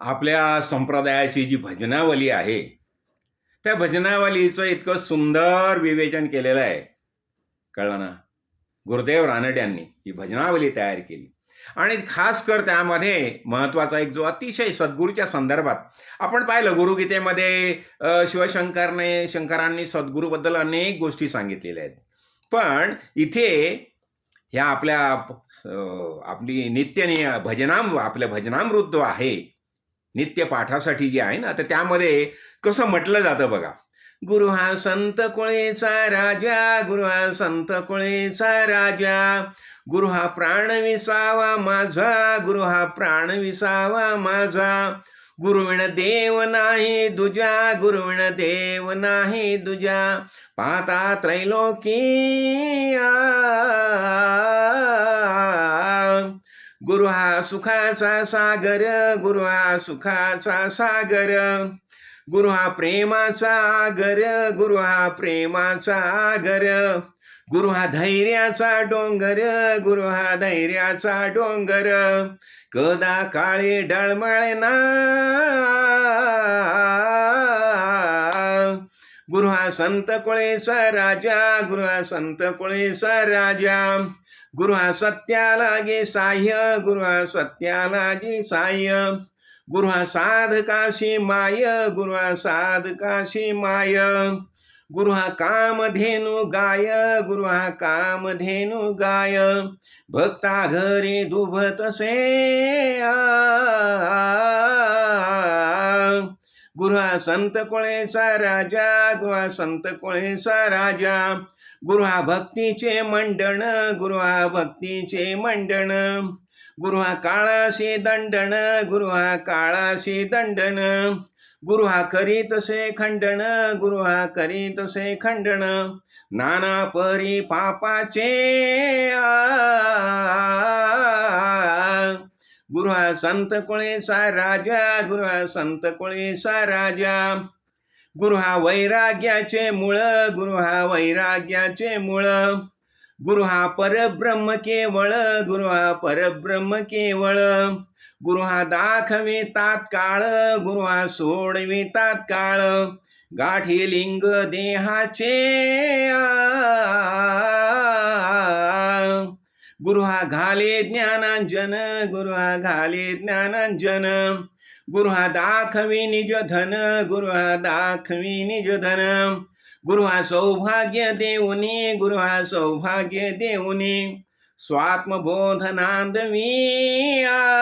आपल्या संप्रदायाची जी भजनावली आहे त्या भजनावलीचं इतकं सुंदर विवेचन केलेलं आहे. कळलं ना? गुरुदेव रानड्यांनी ही भजनावली तयार केली. आणि खास कर त्यामध्ये महत्त्वाचा एक जो अतिशय सद्गुरूच्या संदर्भात आपण पाहिलं गुरुगीतेमध्ये शिवशंकरने शंकरांनी सद्गुरूबद्दल अनेक गोष्टी सांगितलेल्या आहेत. पण इथे ह्या आपल्या आपली नित्यनीय भजनाम आपल्या भजनामृत जो आहे नित्यपाठासाठी जे आहे ना तर त्यामध्ये कसं म्हटलं जातं बघा. गुरु हा संत कुळेचा राजा गुरु हा संत कुळेचा राजा. गुरु हा प्राण विसावा माझा गुरु हा प्राण विसावा माझा. गुरुविण देव नाही दुजा गुरुविण देव नाही दुजा. पाहता त्रैलोकी गुरु हा सुखाचा सागर गुरु हा सुखाचा सागर. गुरु हा प्रेमाचा आगर गुरु हा प्रेमाचा आगर. गुरु हा धैर्याचा डोंगर गुरु हा धैर्याचा डोंगर. कदा काळे डळमळे ना गुरुहा संत कुळेसा राजा गुरुहा संत कुळेसा राजा. गुरुहा सत्याला गे साह्य गुरुहा सत्याला गे साह्य. गुरुहा साधकाशी माय गुरुहा साध साधकाशी माय. गुरुहा कामधेनु गाय गुरुहा कामधेनु गाय. भक्ता घरी दुभतसे गुरुहा संत कोळेचा राजा गुरुहा संत कोळेचा राजा. गुरुहा भक्तीचे मंडण गुरुहा भक्तीचे मंडण. गुरुहा काळाशी दंडण गुरुहा काळाशी दंडन गुरु हा करीतसे खंडन गुरु हा करीतसे नाना परी पापाचे आ. गुरु संत संत कोळेचा राजा गुरु संत कोळेचा राजा. गुरु हा वैराग्याचे मूळ गुरु हा वैराग्याचे मूळ. गुरु हा परब्रह्म केवळ गुरु हा परब्रह्म केवळ. गुरु हा दाखवे तात्काळ गुरु हा सोडवे तात्काळ गाठी लिंग देहाचे आ. गुरु हा घाले ज्ञानांजन गुरु हा घाले ज्ञानांजन. गुरु हा दाखवी निज धन गुरु हा दाखवी निज धन. गुरु हा सौभाग्य देऊनी गुरु हा सौभाग्य देऊनी. स्वात्मबोधनांदवी गुरुहा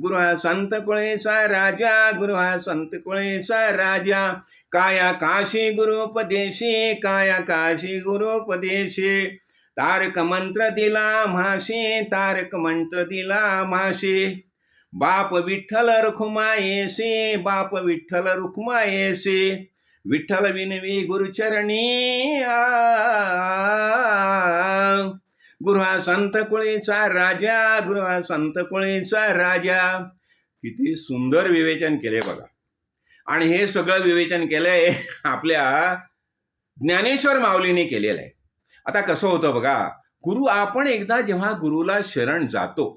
गुरु हा संत कुळेचा राजा गुरु हा संत कुळेचा राजा. काया काशी गुरुपदेशी काया काशी गुरुपदेशी. तारक मंत्र दिला माशे तारक मंत्र दिला माशे. बाप विठ्ठल रुखमायेसे बाप विठ्ठल रुखमायेसे विठ्ठल विनवी गुरुचरणी गुरुहा संत कुळेचा राजा गुरुहा संत कुळेचा राजा. किती सुंदर विवेचन केले बघा. आणि हे सगळं विवेचन केलंय आपल्या ज्ञानेश्वर माऊलीने केलेलं आहे. आता कसं होतं बघा गुरु आपण एकदा जेव्हा गुरुला शरण जातो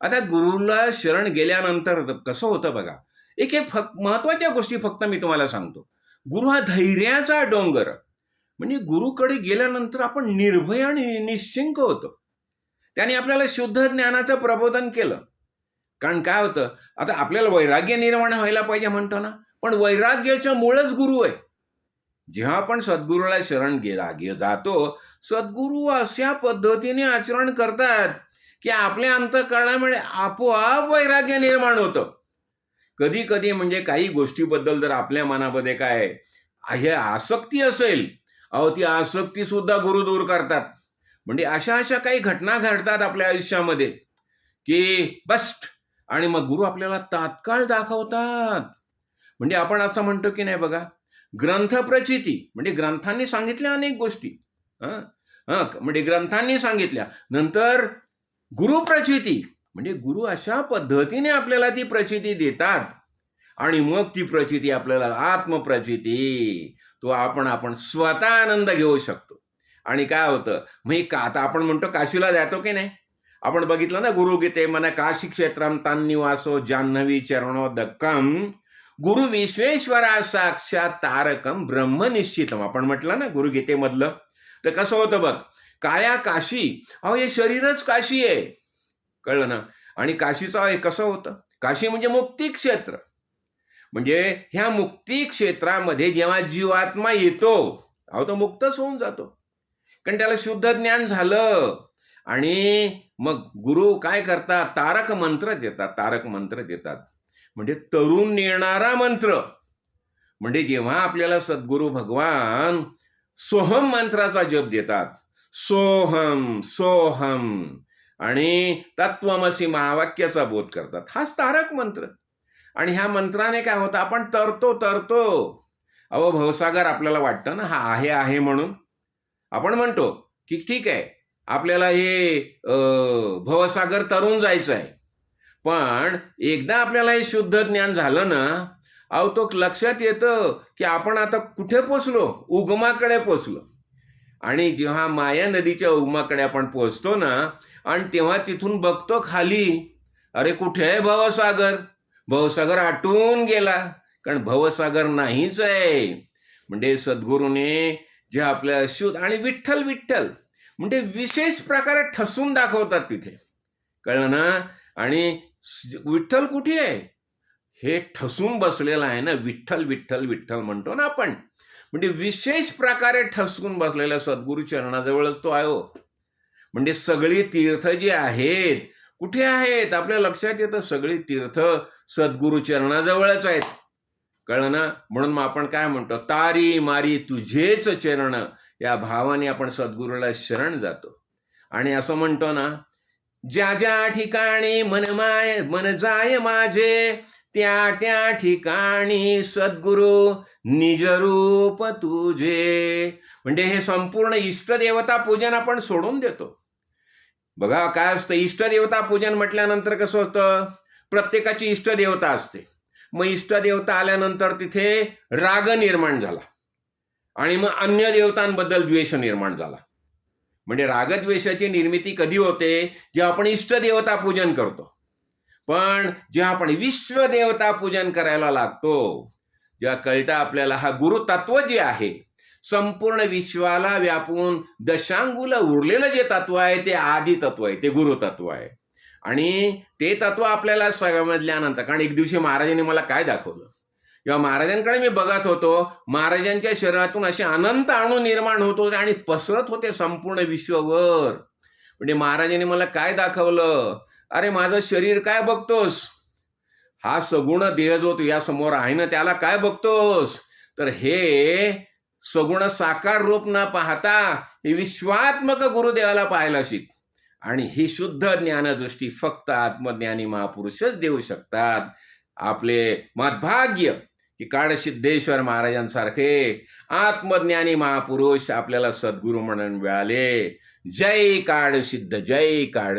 आता गुरुला शरण गेल्यानंतर कसं होतं बघा एक एक फक्त महत्त्वाच्या गोष्टी फक्त मी तुम्हाला सांगतो. गुरु हा धैर्याचा डोंगर. म्हणजे गुरुकडे गेल्यानंतर आपण निर्भय आणि निश्चिंक होतो. त्याने आपल्याला शुद्ध ज्ञानाचं प्रबोधन केलं. कारण काय होतं आता आपल्याला वैराग्य निर्माण व्हायला पाहिजे म्हणतो ना पण वैराग्याच्या मूळच गुरु आहे. जेव्हा आपण सद्गुरूला शरण गेला गे जातो सद्गुरू अशा पद्धतीने आचरण करतात की आपल्या अंतकरणामुळे आपोआप वैराग्य निर्माण होतं. कधी कधी म्हणजे काही गोष्टीबद्दल जर आपल्या मनामध्ये काय हे आसक्ती असेल अहो ती आसक्ती सुद्धा गुरु दूर करतात. म्हणजे अशा अशा काही घटना घडतात आपल्या आयुष्यामध्ये की बस्ट! आणि मग गुरु आपल्याला तात्काळ दाखवतात. म्हणजे आपण असं म्हणतो की नाही बघा ग्रंथ प्रचिती म्हणजे ग्रंथांनी सांगितल्या अनेक गोष्टी. म्हणजे ग्रंथांनी सांगितल्या. नंतर गुरुप्रचिती. म्हणजे गुरु अशा पद्धतीने आपल्याला ती प्रचिती देतात. आणि मग ती प्रचिती आपल्याला आत्मप्रचिती. तो आपण आपण स्वतः आनंद घेऊ शकतो. आणि काय होतं? मग का आता आपण म्हणतो काशीला जातो की नाही? आपण बघितलं ना गुरुगीते मना काशी क्षेत्रम तान्निवासो जान्हवी चरणो दक्कम गुरु विश्वेश्वरा साक्षात तारकम ब्रह्मनिश्चितम. आपण म्हटलं ना गुरुगीतेमधलं. तर कसं होतं बघ काया काशी अहो हे शरीरच काशी आहे. कळलं ना? आणि काशीचं हे कसं होतं? काशी म्हणजे मुक्ती क्षेत्र. म्हणजे ह्या मुक्ती क्षेत्रामध्ये जेव्हा जीवात्मा येतो अहो तो मुक्तच होऊन जातो. कारण त्याला शुद्ध ज्ञान झालं. आणि मग गुरु काय करतात? तारक मंत्र देतात तारक मंत्र देतात. म्हणजे तरुण नेणारा मंत्र. म्हणजे जेव्हा आपल्याला सद्गुरू भगवान सोहम मंत्राचा जप देतात सोहम सोहम आणि तत्वमसी महावाक्याचा बोध करतात हाच तारक मंत्र. आणि ह्या मंत्राने काय होतं आपण तरतो तरतो. अहो भवसागर आपल्याला वाटतं ना हा आहे आहे म्हणून. आपण म्हणतो की ठीक आहे आपल्याला हे भवसागर तरून जायचं आहे पण एकदा आपल्याला हे शुद्ध ज्ञान झालं ना अहो तो लक्षात येतं की आपण आता कुठे पोचलो? उगमाकडे पोचलो. आणि जेव्हा माया नदीच्या उगमाकडे आपण पोचतो ना आणि तेव्हा तिथून बघतो खाली अरे कुठे आहे भवसागर? भवसागर आटून गेला. कारण भवसागर नाहीच आहे. म्हणजे सद्गुरूने जे आपल्या शुद्ध आणि विठ्ठल विठ्ठल म्हणजे विशेष प्रकारे ठसून दाखवतात तिथे. कळलं ना? आणि विठ्ठल कुठे आहे? हे ठसून बसलेलं आहे ना विठ्ठल विठ्ठल विठ्ठल म्हणतो ना आपण. म्हणजे विशेष प्रकारे ठसकून बसलेल्या सद्गुरू चरणाजवळच तो आहे हो. म्हणजे सगळी तीर्थ जी आहेत कुठे आहेत? आपल्या लक्षात येतं सगळी तीर्थ सद्गुरू चरणाजवळच आहेत. कळलं ना? म्हणून मग आपण काय म्हणतो? तारी मारी तुझेच चरण. या भावाने आपण सद्गुरूला शरण जातो. आणि असं म्हणतो ना ज्या ज्या ठिकाणी मन माय मन जाय माझे त्या त्या ठिकाणी सद्गुरू निजरूप तुझे. म्हणजे हे संपूर्ण इष्टदेवता पूजन आपण सोडून देतो. बघा काय असतं? इष्टदेवता पूजन म्हटल्यानंतर कसं होतं? प्रत्येकाची इष्टदेवता असते. मग इष्टदेवता आल्यानंतर तिथे राग निर्माण झाला. आणि मग अन्य देवतांबद्दल द्वेष निर्माण झाला. म्हणजे रागद्वेषाची निर्मिती कधी होते? जेव्हा आपण इष्टदेवता पूजन करतो. पण जेव्हा आपण विश्वदेवता पूजन करायला लागतो जेव्हा कळतं आपल्याला हा गुरुतत्व जे आहे संपूर्ण विश्वाला व्यापून दशांगुला उरलेलं जे तत्व आहे ते आदी तत्व आहे ते गुरुतत्व आहे. आणि ते तत्व आपल्याला समजल्यानंतर कारण एक दिवशी महाराजांनी मला काय दाखवलं? किंवा महाराजांकडे मी बघत होतो महाराजांच्या शरीरातून असे अनंत अणू निर्माण होत होते आणि पसरत होते संपूर्ण विश्ववर म्हणजे महाराजांनी मला काय दाखवलं? अरे माझं शरीर काय बघतोस? हा सगुण देह जो या समोर आहे ना त्याला काय बघतोस? तर हे सगुण साकार रूप न पाहता हे विश्वात्मक गुरुदेवाला पाहायला शिक. आणि ही शुद्ध ज्ञानदृष्टी फक्त आत्मज्ञानी महापुरुषच देऊ शकतात. आपले मदभाग्य की काळसिद्धेश्वर महाराजांसारखे आत्मज्ञानी महापुरुष आपल्याला सद्गुरू म्हणून मिळाले. जय काळसिद्ध जय काळ